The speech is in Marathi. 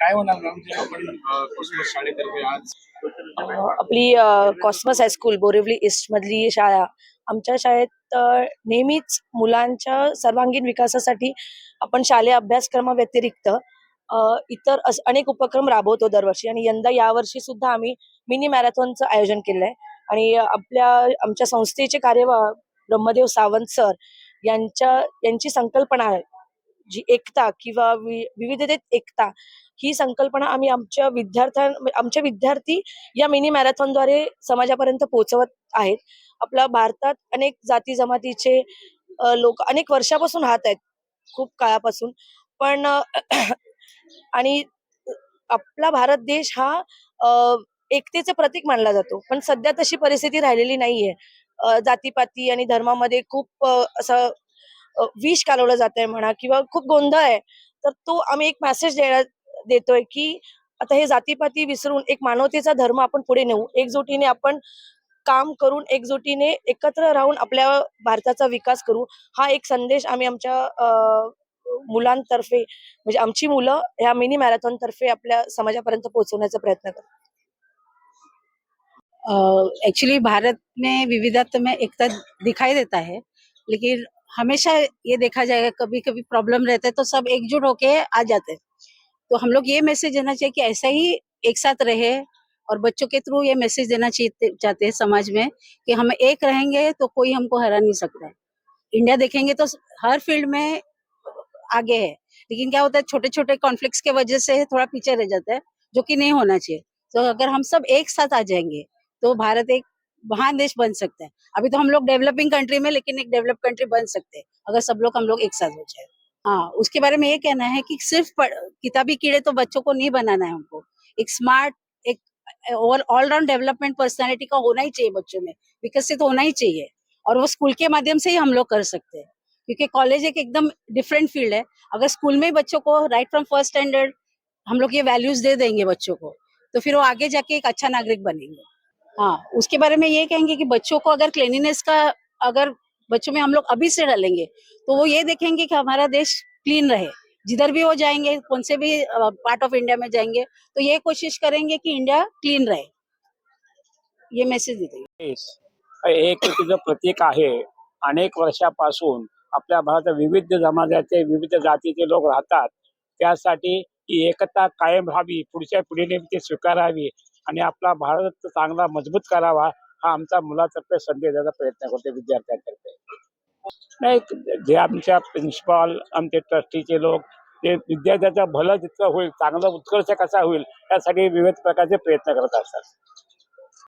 काय होणार मॅम आपण शाळेतर्फे आज? आपली कॉस्मस हायस्कूल बोरिवली ईस्ट मधली शाळा. आमच्या शाळेत नेहमीच मुलांच्या सर्वांगीण विकासासाठी आपण शालेय अभ्यासक्रमाव्यतिरिक्त इतर अनेक उपक्रम राबवतो दरवर्षी. आणि यंदा यावर्षी सुद्धा आम्ही मिनी मॅरेथॉनचं आयोजन केलंय. आणि आपल्या आमच्या संस्थेचे कार्यवाह ब्रह्मदेव सावंत सर यांच्या यांची संकल्पना आहे. जी एकता किंवा वि- विविधतेत एकता ही संकल्पना आम्ही आमच्या विद्यार्थ्यां आमच्या विद्यार्थी या मिनी मॅरेथॉनद्वारे समाजापर्यंत पोहोचवत आहेत. आपल्या भारतात अनेक जाती जमातीचे लोक अनेक वर्षापासून राहत आहेत खूप काळापासून. पण आणि आपला भारत देश हा एकतेचे एकतेचं प्रतीक मानला जातो. पण सध्या तशी परिस्थिती राहिलेली नाहीये. जातीपाती आणि धर्मामध्ये खूप असं विष कालवलं जात आहे म्हणा किंवा खूप गोंधळ आहे तर तो आम्ही एक मेसेज देण्यात देतोय की आता हे जातीपाती विसरून एक मानवतेचा धर्म आपण पुढे नेऊ. एकजुटीने आपण काम करून एकजुटीने एकत्र राहून आपल्या भारताचा विकास करू. हा एक संदेश आम्ही आमच्या अ, मुलांतर्फे म्हणजे आमची मुलं ह्या मिनी मॅरेथॉन तर्फे आपल्या समाजापर्यंत पोहोचवण्याचा प्रयत्न करतो. एक्चुअली भारत में विविधता में एकता दिखाई देता है लेकिन हमेशा ये देखा जाएगा कभी कभी प्रॉब्लम रहता है तो सब एकजुट होके आ जाते हैं। तो हम लोग ये मैसेज देना चाहिए कि ऐसा ही एक साथ रहे और बच्चों के थ्रू ये मैसेज देना चाहिए, चाहते हैं समाज में कि हम एक रहेंगे तो कोई हमको हरा नहीं सकता है। इंडिया देखेंगे तो हर फ़ील्ड में आगे है, लेकिन क्या होता है छोटे छोटे कॉन्फ्लिक्ट्स के वजह से थोड़ा पीछे रह जाता है, जो कि नहीं होना चाहिए। तो अगर हम सब एक साथ आ जाएँगे तो भारत एक महान देश बन सकता है। अभी तो हम लोग डेवलपिंग कंट्री में, लेकिन एक डेवलप कंट्री बन सकते हैं, अगर सब लोग हम लोग एक साथ हो जाए। हाँ उसके बारे में ये कहना है कि सिर्फ़ किताबी कीड़े तो बच्चों को नहीं बनाना है हमको। एक स्मार्ट एक ऑलराउंड डेवलपमेंट पर्सनालिटी का होना ही चाहिए बच्चों में, विकसित होना ही चाहिए, और वो स्कूल के माध्यम से ही हम लोग कर सकते हैं। क्योंकि कॉलेज एक एकदम डिफरेंट फ़ील्ड है। अगर स्कूल में बच्चों को राइट फ्रॉम फ़र्स्ट स्टैंडर्ड हम लोग ये वैल्यूज़ दे देंगे बच्चों को तो फिर वो आगे जाके एक अच्छा नागरिक बनेंगे। हाँ उसके बारे में ये कहेंगे कि बच्चों को अगर क्लीनिनेस का, अगर बच्चों में हम लोग अभी से डालेंगे तो वो ये देखेंगे कि हमारा देश क्लीन रहे। जिधर भी वो जाएँगे, कौन से भी पार्ट ऑफ़ इंडिया में जाएँगे तो ये कोशिश करेंगे कि इंडिया क्लीन रहे। ये मैसेज देते देश एकतेचं प्रतीक आहे. अनेक वर्षापासून आपल्या भारतात विविध समाजाचे, विविध जातीचे लोक राहतात. त्यासाठी एकता कायम राहावी पुढच्या पिढीने ती स्वीकारावी. आणि आपला भारत चांगला मजबूत करावा हा आमचा मुलातर्फे संदेश द्यायचा प्रयत्न करते विद्यार्थ्यांतर्फे. नाही जे आमच्या प्रिन्सिपॉल आमचे ट्रस्टीचे लोक ते विद्यार्थ्याचं भलं जितकं होईल चांगलं उत्कर्ष कसा होईल यासाठी विविध प्रकारचे प्रयत्न करत असतात.